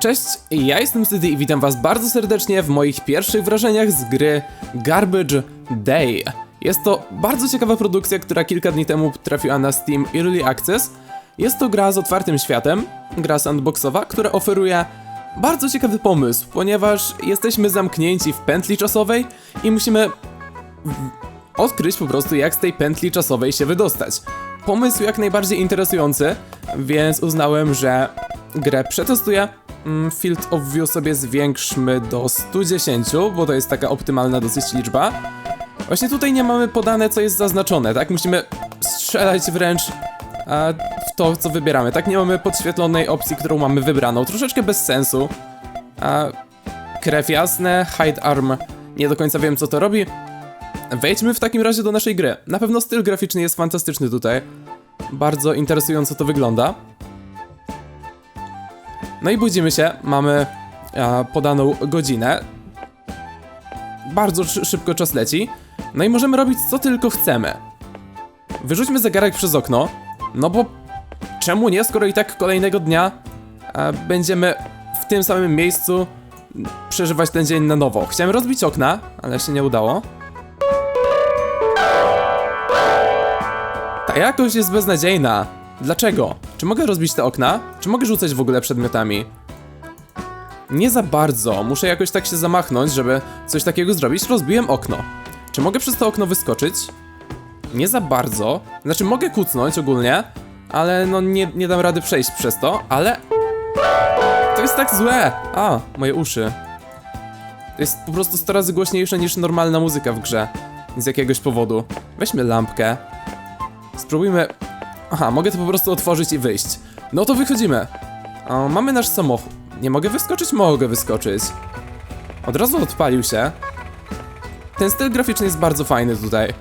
Cześć, ja jestem Cydy i witam was bardzo serdecznie w moich pierwszych wrażeniach z gry Garbage Day. Jest to bardzo ciekawa produkcja, która kilka dni temu trafiła na Steam Early Access. Jest to gra z otwartym światem, gra sandboxowa, która oferuje bardzo ciekawy pomysł, ponieważ jesteśmy zamknięci w pętli czasowej i musimy odkryć po prostu jak z tej pętli czasowej się wydostać. Pomysł jak najbardziej interesujący, więc uznałem, że grę przetestuję. Mm, Field of View sobie zwiększmy do 110, bo to jest taka optymalna dosyć liczba. Właśnie tutaj nie mamy podane co jest zaznaczone, tak? Musimy strzelać wręcz a, w to co wybieramy, tak? Nie mamy podświetlonej opcji, którą mamy wybraną. Troszeczkę bez sensu. A, krew jasne, hide arm, nie do końca wiem co to robi. Wejdźmy w takim razie do naszej gry. Na pewno styl graficzny jest fantastyczny tutaj. Bardzo interesująco to wygląda. No i budzimy się, mamy e, podaną godzinę. Bardzo szy- szybko czas leci. No i możemy robić co tylko chcemy. Wyrzućmy zegarek przez okno, no bo czemu nie, skoro i tak kolejnego dnia e, będziemy w tym samym miejscu przeżywać ten dzień na nowo. Chciałem rozbić okna, ale się nie udało. Ta jakość jest beznadziejna. Dlaczego? Czy mogę rozbić te okna? Czy mogę rzucać w ogóle przedmiotami? Nie za bardzo. Muszę jakoś tak się zamachnąć, żeby coś takiego zrobić. Rozbiłem okno. Czy mogę przez to okno wyskoczyć? Nie za bardzo. Znaczy, mogę kucnąć ogólnie, ale no nie, nie dam rady przejść przez to, ale... To jest tak złe! A, moje uszy. To jest po prostu 100 razy głośniejsze niż normalna muzyka w grze. Z jakiegoś powodu. Weźmy lampkę. Spróbujmy. Aha, mogę to po prostu otworzyć i wyjść. No to wychodzimy. O, mamy nasz samochód. Nie mogę wyskoczyć? Mogę wyskoczyć. Od razu odpalił się. Ten styl graficzny jest bardzo fajny tutaj.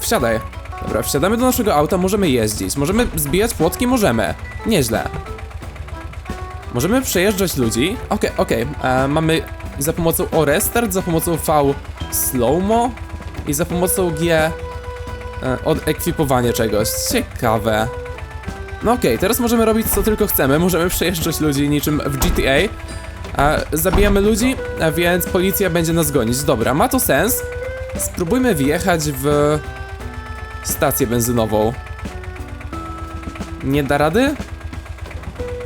Wsiadaj. Dobra, wsiadamy do naszego auta, możemy jeździć. Możemy zbijać płotki? Możemy. Nieźle. Możemy przejeżdżać ludzi. Okej, okej. E, Mamy za pomocą O restart, za pomocą V slowmo i za pomocą G e, odekwipowanie czegoś. Ciekawe. No okej, teraz możemy robić co tylko chcemy. Możemy przejeżdżać ludzi niczym w GTA. A zabijamy ludzi, a więc policja będzie nas gonić. Dobra, ma to sens. Spróbujmy wjechać w stację benzynową. Nie da rady?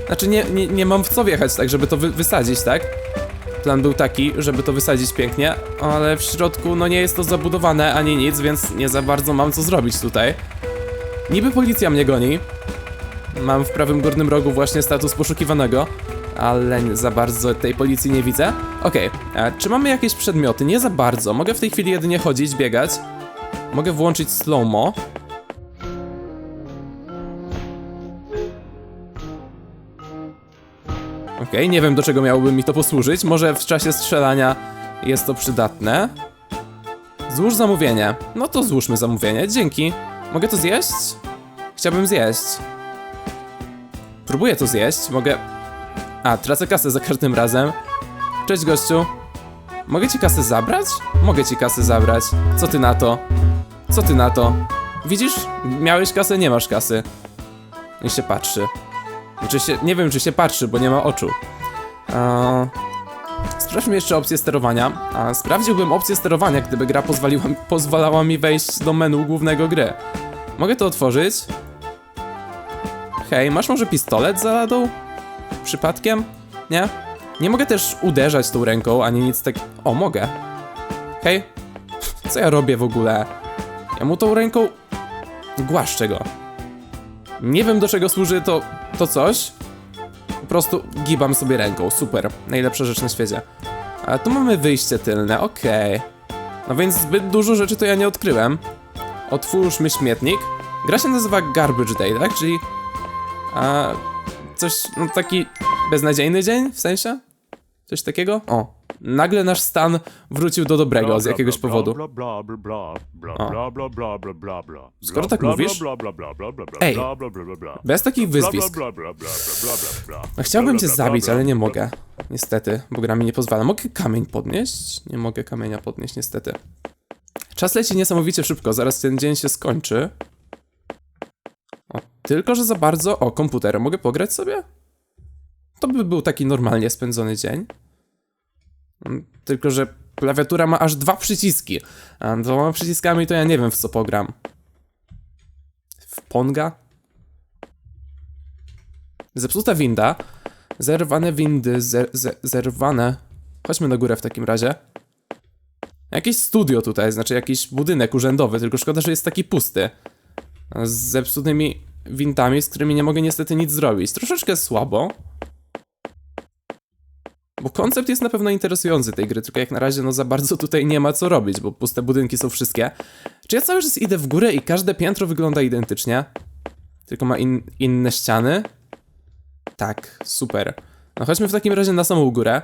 Znaczy nie, nie, nie mam w co wjechać tak, żeby to wy wysadzić, tak? Plan był taki, żeby to wysadzić pięknie, ale w środku no nie jest to zabudowane ani nic, więc nie za bardzo mam co zrobić tutaj. Niby policja mnie goni. Mam w prawym górnym rogu właśnie status poszukiwanego, ale za bardzo tej policji nie widzę. Okej, e, czy mamy jakieś przedmioty? Nie za bardzo. Mogę w tej chwili jedynie chodzić, biegać. Mogę włączyć slow-mo. Okej, nie wiem do czego miałoby mi to posłużyć. Może w czasie strzelania jest to przydatne. Złóż zamówienie. No to złóżmy zamówienie, dzięki. Mogę to zjeść? Chciałbym zjeść. Próbuję to zjeść, mogę... A, tracę kasę za każdym razem. Cześć gościu. Mogę ci kasę zabrać? Mogę ci kasę zabrać. Co ty na to? Co ty na to? Widzisz? Miałeś kasę, nie masz kasy. I się patrzy. Znaczy się, nie wiem czy się patrzy, bo nie ma oczu. Eee, sprawdźmy jeszcze opcję sterowania. A, sprawdziłbym opcję sterowania, gdyby gra pozwoliła, pozwalała mi wejść do menu głównego gry. Mogę to otworzyć? Hej, masz może pistolet za ladą? Przypadkiem? Nie? Nie mogę też uderzać tą ręką, ani nic tak... O, mogę. Hej? Co ja robię w ogóle? Ja mu tą ręką... Głaszczę go. Nie wiem do czego służy to, to coś. Po prostu gibam sobie ręką. Super. Najlepsza rzecz na świecie. A tu mamy wyjście tylne, okej. No więc zbyt dużo rzeczy to ja nie odkryłem. Otwórzmy śmietnik. Gra się nazywa Garbage Day, tak? Czyli... A, coś, no taki beznadziejny dzień, w sensie? Coś takiego? O. Nagle nasz stan wrócił do dobrego z jakiegoś powodu. Skoro tak mówisz- Ej, Bez takich wyzwisk. No, chciałbym cię zabić, ale nie mogę. Niestety, bo gra mi nie pozwala. Mogę kamień podnieść? Nie mogę kamienia podnieść, niestety. Czas leci niesamowicie szybko, zaraz ten dzień się skończy. O, tylko, że za bardzo... O, komputer. Mogę pograć sobie? to by był taki normalnie spędzony dzień. Mm, Tylko, że klawiatura ma aż dwa przyciski. Dwoma przyciskami to ja nie wiem w co pogram. W Ponga? Zepsuta winda. Zerwane windy, zer, zer, zerwane. Chodźmy na górę w takim razie. Jakieś studio tutaj, znaczy jakiś budynek urzędowy, tylko szkoda, że jest taki pusty. Z zepsutymi wintami, z którymi nie mogę niestety nic zrobić. Troszeczkę słabo. Bo koncept jest na pewno interesujący tej gry, tylko jak na razie no za bardzo tutaj nie ma co robić, bo puste budynki są wszystkie. Czy ja cały czas idę w górę i każde piętro wygląda identycznie? Tylko ma in, inne ściany? Tak, super. No chodźmy w takim razie na samą górę.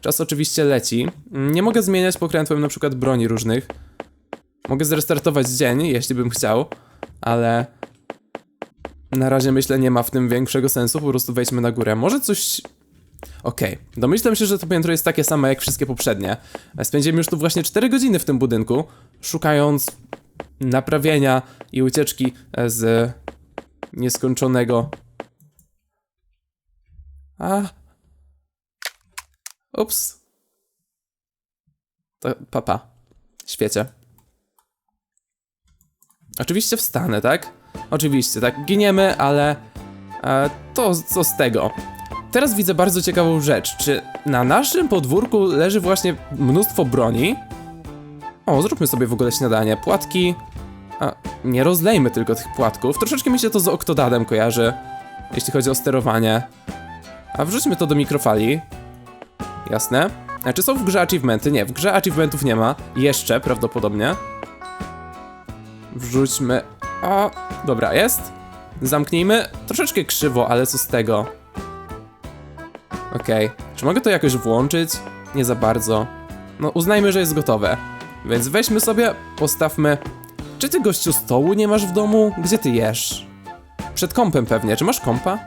Czas oczywiście leci. Nie mogę zmieniać pokrętłem na przykład broni różnych. Mogę zrestartować dzień, jeśli bym chciał, ale na razie myślę nie ma w tym większego sensu, po prostu wejdźmy na górę. Może coś... Okej, domyślam się, że to piętro jest takie samo jak wszystkie poprzednie. Spędziłem już tu właśnie 4 godziny w tym budynku, szukając naprawienia i ucieczki z nieskończonego... A... Ups. To papa. Świecie. Oczywiście wstanę, tak? Oczywiście, tak. Giniemy, ale e, to co z tego? Teraz widzę bardzo ciekawą rzecz. Czy na naszym podwórku leży właśnie mnóstwo broni? O, zróbmy sobie w ogóle śniadanie. Płatki. A, nie rozlejmy tylko tych płatków. Troszeczkę mi się to z Octodadem kojarzy, jeśli chodzi o sterowanie. A wrzućmy to do mikrofali. Jasne. A czy są w grze achievementy? Nie, w grze achievementów nie ma. Jeszcze prawdopodobnie. Wrzućmy. O, dobra, jest. Zamknijmy. Troszeczkę krzywo, ale co z tego? Okej. Czy mogę to jakoś włączyć? Nie za bardzo. No, uznajmy, że jest gotowe. Więc weźmy sobie, postawmy. Czy ty gościu stołu nie masz w domu? Gdzie ty jesz? Przed kąpem pewnie. Czy masz kompa?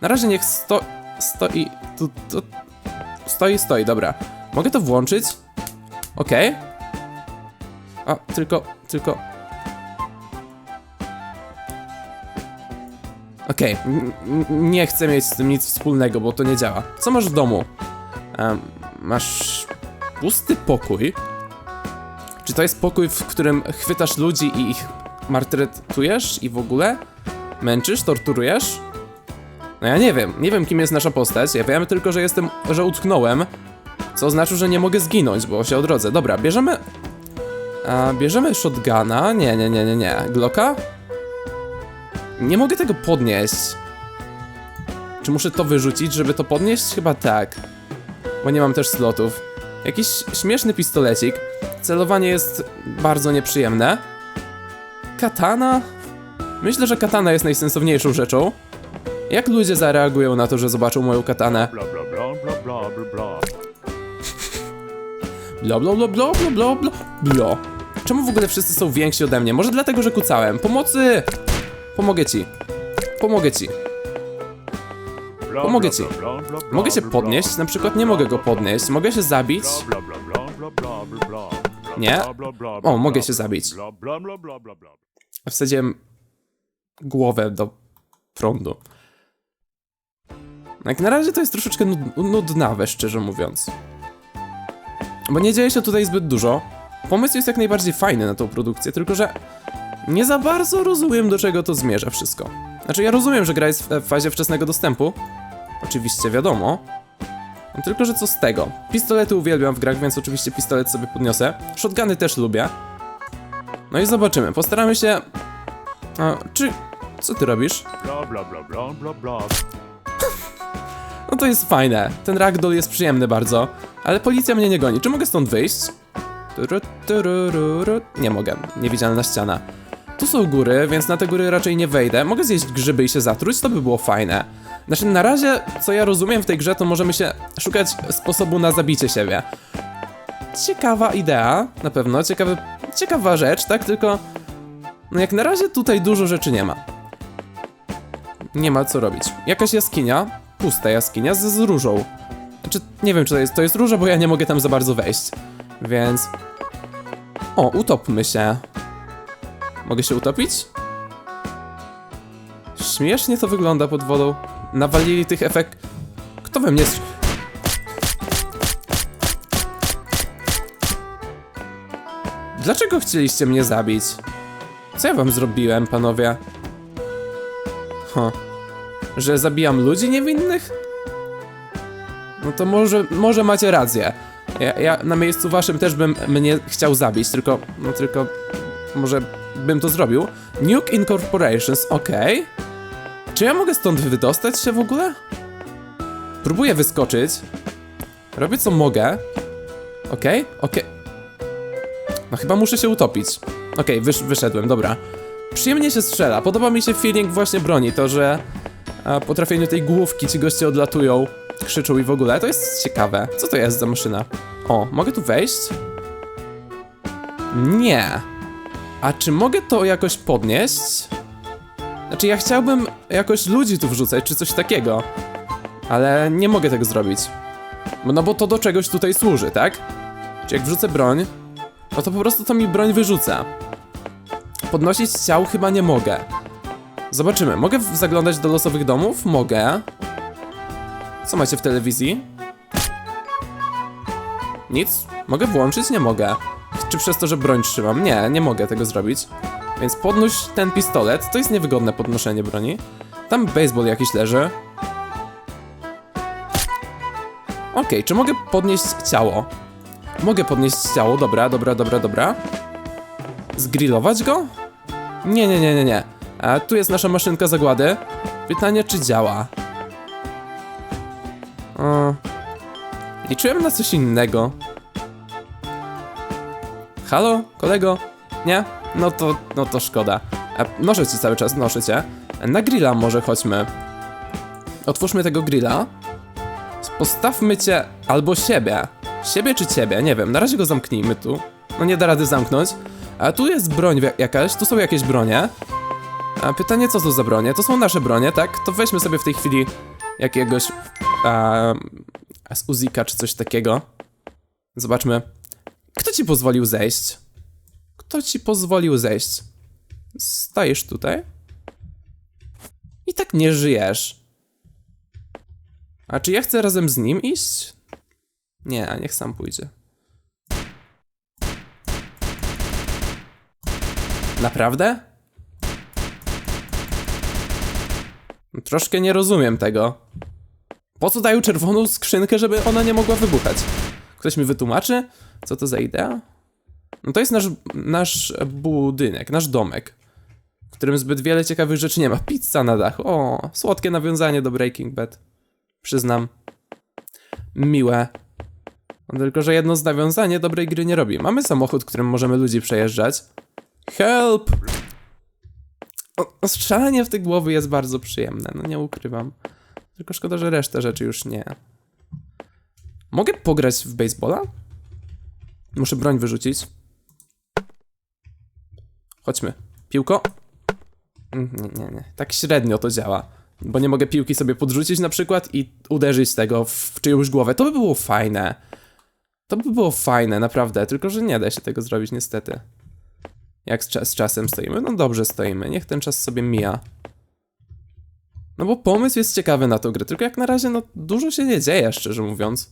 Na razie niech sto... stoi... Tu, tu... Stoi, stoi, dobra. Mogę to włączyć? Okej. A, tylko, tylko... Okej, n- nie chcę mieć z tym nic wspólnego, bo to nie działa. Co masz w domu? Em, masz pusty pokój. Czy to jest pokój, w którym chwytasz ludzi i ich martretujesz i w ogóle? Męczysz, torturujesz? No ja nie wiem, nie wiem kim jest nasza postać, ja wiem tylko, że jestem, że utknąłem, co oznacza, że nie mogę zginąć, bo się odrodzę. Dobra, bierzemy... A, bierzemy shotguna, nie, nie, nie, nie, nie, Glocka? Nie mogę tego podnieść. Czy muszę to wyrzucić, żeby to podnieść? Chyba tak. Bo nie mam też slotów. Jakiś śmieszny pistolecik. Celowanie jest bardzo nieprzyjemne. Katana? Myślę, że katana jest najsensowniejszą rzeczą. Jak ludzie zareagują na to, że zobaczą moją katanę? blah blah blah blah blah. Bla bla bla bla bla bla bla bla. Czemu w ogóle wszyscy są więksi ode mnie? Może dlatego, że kucałem. Pomocy! Pomogę ci. Pomogę ci. Pomogę ci. Mogę się podnieść? Na przykład nie mogę go podnieść. Mogę się zabić? Nie? O, mogę się zabić. Wsadziłem głowę do prądu. Jak na razie to jest troszeczkę nud nudnawe, szczerze mówiąc. Bo nie dzieje się tutaj zbyt dużo. Pomysł jest jak najbardziej fajny na tą produkcję, tylko że nie za bardzo rozumiem, do czego to zmierza wszystko. Znaczy, ja rozumiem, że gra jest w fazie wczesnego dostępu. Oczywiście, wiadomo. Tylko, że co z tego? Pistolety uwielbiam w grach, więc oczywiście pistolet sobie podniosę. Shotguny też lubię. No i zobaczymy. Postaramy się a, czy... Co ty robisz? Blah, blah, blah, blah, blah, blah. No to jest fajne. Ten ragdoll jest przyjemny bardzo. Ale policja mnie nie goni. Czy mogę stąd wyjść? Nie mogę. Niewidzialna ściana. Tu są góry, więc na te góry raczej nie wejdę. Mogę zjeść grzyby i się zatruć? To by było fajne. Znaczy, na razie, co ja rozumiem w tej grze, to możemy się szukać sposobu na zabicie siebie. Ciekawa idea, na pewno. Ciekawy, ciekawa rzecz, tak? Tylko... No jak na razie tutaj dużo rzeczy nie ma. Nie ma co robić. Jakaś jaskinia, pusta jaskinia z, z różą. Znaczy, nie wiem czy to jest, to jest róża, bo ja nie mogę tam za bardzo wejść. Więc... O, utopmy się. Mogę się utopić? Śmiesznie to wygląda pod wodą. Nawalili tych efekt... Kto we mnie. Dlaczego chcieliście mnie zabić? Co ja wam zrobiłem, panowie? Huh. Że zabijam ludzi niewinnych? No to może, może macie rację. Ja, ja na miejscu waszym też bym mnie chciał zabić, tylko, no tylko, może bym to zrobił. Nuke Incorporations, okej. Czy ja mogę stąd wydostać się w ogóle? Próbuję wyskoczyć. Robię co mogę. Okej, okej. No chyba muszę się utopić. Okej, wysz, wyszedłem, dobra. Przyjemnie się strzela. Podoba mi się feeling właśnie broni. To, że a, po trafieniu tej główki ci goście odlatują, krzyczą i w ogóle. To jest ciekawe. Co to jest za maszyna? O, mogę tu wejść? Nie. A czy mogę to jakoś podnieść? Znaczy, ja chciałbym jakoś ludzi tu wrzucać, czy coś takiego. Ale nie mogę tego zrobić. No bo to do czegoś tutaj służy, tak? Czy jak wrzucę broń, no to po prostu to mi broń wyrzuca. Podnosić ciał chyba nie mogę. Zobaczymy. Mogę zaglądać do losowych domów? Mogę. Co macie w telewizji? Nic? Mogę włączyć? Nie mogę. Przez to, że broń trzymam? Nie, nie mogę tego zrobić. Więc podnoś ten pistolet. To jest niewygodne podnoszenie broni. Tam baseball jakiś leży. Okej, czy mogę podnieść ciało? Mogę podnieść ciało, dobra, dobra, dobra, dobra. Zgrillować go? Nie, nie, nie, nie, nie. A tu jest nasza maszynka zagłady. Pytanie, czy działa? O, liczyłem na coś innego. Halo, kolego? Nie? No to, no to szkoda. A, noszę cię cały czas, noszę cię. Na grilla może chodźmy. Otwórzmy tego grilla. Postawmy cię albo siebie. Siebie czy ciebie, nie wiem. Na razie go zamknijmy tu. No nie da rady zamknąć. A tu jest broń jakaś, tu są jakieś bronie. A pytanie, co to za bronie? To są nasze bronie, tak? To weźmy sobie w tej chwili jakiegoś a, z Uzika czy coś takiego. Zobaczmy. Kto ci pozwolił zejść? Kto ci pozwolił zejść? Stajesz tutaj? I tak nie żyjesz. A czy ja chcę razem z nim iść? Nie, niech sam pójdzie. Naprawdę? Troszkę nie rozumiem tego. Po co dają czerwoną skrzynkę, żeby ona nie mogła wybuchać? Ktoś mi wytłumaczy, co to za idea? No to jest nasz, nasz budynek, nasz domek, w którym zbyt wiele ciekawych rzeczy nie ma. Pizza na dachu. O, słodkie nawiązanie do Breaking Bad. Przyznam. Miłe. No tylko, że jedno z nawiązanie dobrej gry nie robi. Mamy samochód, którym możemy ludzi przejeżdżać. Help! O, strzelanie w te głowy jest bardzo przyjemne, no nie ukrywam. Tylko szkoda, że resztę rzeczy już nie. Mogę pograć w baseballa? Muszę broń wyrzucić. Chodźmy. Piłko? Mm, Nie, nie, nie. Tak średnio to działa. Bo nie mogę piłki sobie podrzucić na przykład i uderzyć tego w czyjąś głowę. To by było fajne. To by było fajne, naprawdę. Tylko, że nie da się tego zrobić niestety. Jak z, cza- z czasem stoimy? No dobrze stoimy. Niech ten czas sobie mija. No bo pomysł jest ciekawy na tą grę, tylko jak na razie no dużo się nie dzieje, szczerze mówiąc.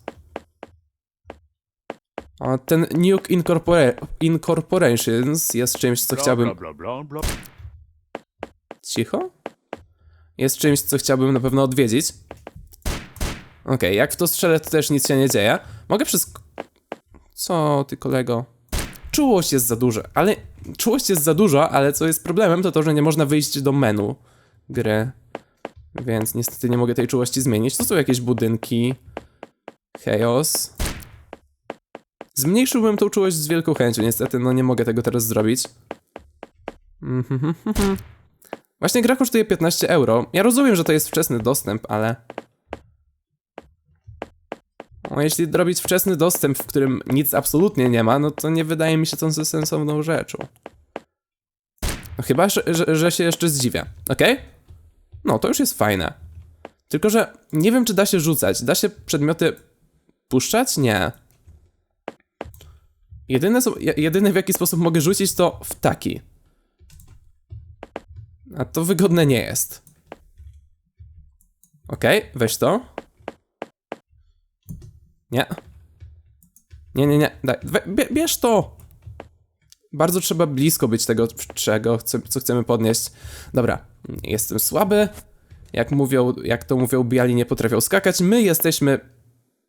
A ten Nuke Incorpora- Incorporations jest czymś, co chciałbym... Cicho? Jest czymś, co chciałbym na pewno odwiedzić. Okej, jak w to strzelę, to też nic się nie dzieje. Mogę przez... Co ty, kolego? Czułość jest za duża, ale... Czułość jest za duża, ale co jest problemem, to to, że nie można wyjść do menu gry. Więc niestety nie mogę tej czułości zmienić. To są jakieś budynki. Chaos. Zmniejszyłbym tą czułość z wielką chęcią, niestety no nie mogę tego teraz zrobić. Właśnie gra kosztuje 15 euro. Ja rozumiem, że to jest wczesny dostęp, ale... O, jeśli robić wczesny dostęp, w którym nic absolutnie nie ma, no to nie wydaje mi się to sensowną rzeczą. No chyba, że, że, że się jeszcze zdziwię, okej? No, to już jest fajne. Tylko, że nie wiem, czy da się rzucać. Da się przedmioty puszczać? Nie. Jedyne, w jaki sposób mogę rzucić to w taki. A to wygodne nie jest. Okej, weź to. Nie. Nie, nie, nie. Daj. We, bie, bierz to! Bardzo trzeba blisko być tego, czego chce, co chcemy podnieść. Dobra, jestem słaby. Jak mówią, jak to mówią, biali nie potrafią skakać. My jesteśmy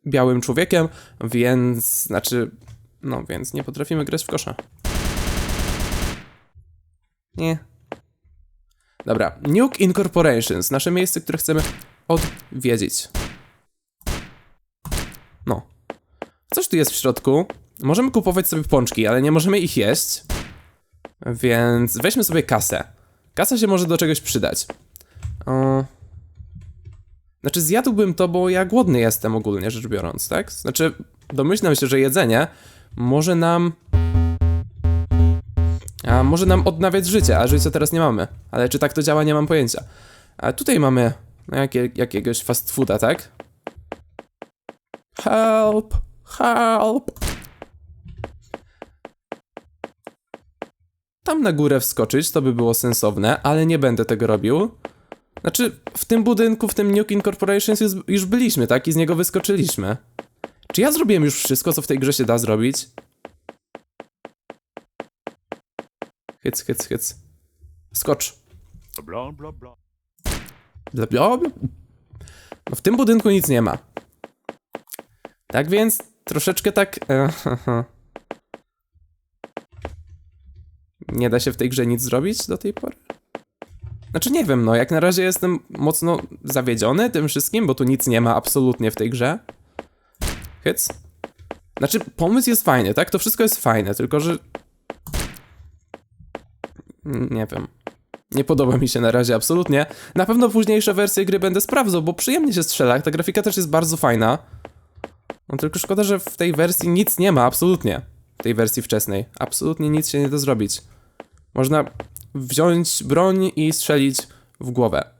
białym człowiekiem, więc, znaczy, no więc nie potrafimy grać w kosza. Nie. Dobra, Nuke Incorporations, nasze miejsce, które chcemy odwiedzić. No. Coś tu jest w środku. Możemy kupować sobie pączki, ale nie możemy ich jeść. Więc weźmy sobie kasę. Kasa się może do czegoś przydać. O... Znaczy zjadłbym to, bo ja głodny jestem ogólnie rzecz biorąc, tak? Znaczy domyślam się, że jedzenie może nam... A może nam odnawiać życie, a życia teraz nie mamy. Ale czy tak to działa, nie mam pojęcia. A tutaj mamy jakie, jakiegoś fast fooda, tak? Help! Help! Tam na górę wskoczyć to by było sensowne, ale nie będę tego robił. Znaczy, w tym budynku, w tym Nuke Incorporations już, już byliśmy, tak? I z niego wyskoczyliśmy. Czy ja zrobiłem już wszystko, co w tej grze się da zrobić? Hyc, hyc, hyc. Skocz. blah, blah, blah. Bla, bla, bla. No w tym budynku nic nie ma. Tak więc troszeczkę tak. E, nie da się w tej grze nic zrobić do tej pory. Znaczy nie wiem, no jak na razie jestem mocno zawiedziony tym wszystkim, bo tu nic nie ma absolutnie w tej grze. Hyc. Znaczy pomysł jest fajny, tak? To wszystko jest fajne, tylko że. Nie wiem. Nie podoba mi się na razie absolutnie. Na pewno późniejsze wersje gry będę sprawdzał, bo przyjemnie się strzela. Ta grafika też jest bardzo fajna. No tylko szkoda, że w tej wersji nic nie ma, absolutnie. W tej wersji wczesnej. Absolutnie nic się nie da zrobić. Można wziąć broń i strzelić w głowę.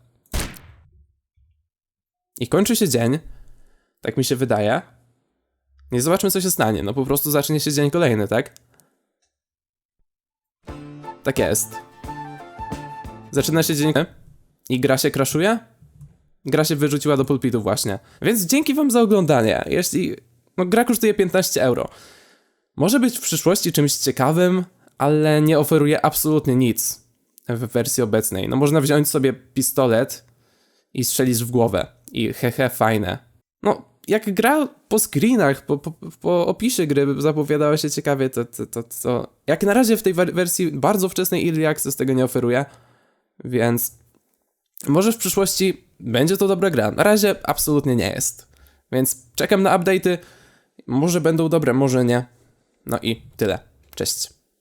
I kończy się dzień. Tak mi się wydaje. Nie zobaczmy, co się stanie. No po prostu zacznie się dzień kolejny, tak? Tak jest. Zaczyna się dzień i gra się crashuje? Gra się wyrzuciła do pulpitu właśnie. Więc dzięki wam za oglądanie. Jeśli... No gra kosztuje 15 euro. Może być w przyszłości czymś ciekawym, ale nie oferuje absolutnie nic w wersji obecnej. No można wziąć sobie pistolet i strzelić w głowę. I hehe, fajne. No, jak gra po screenach, po, po, po opisie gry zapowiadała się ciekawie, to, to, to, to... Jak na razie w tej wer- wersji bardzo wczesnej Early Access tego nie oferuje, więc może w przyszłości będzie to dobra gra. Na razie absolutnie nie jest. Więc czekam na update'y. Może będą dobre, może nie. No i tyle. Cześć.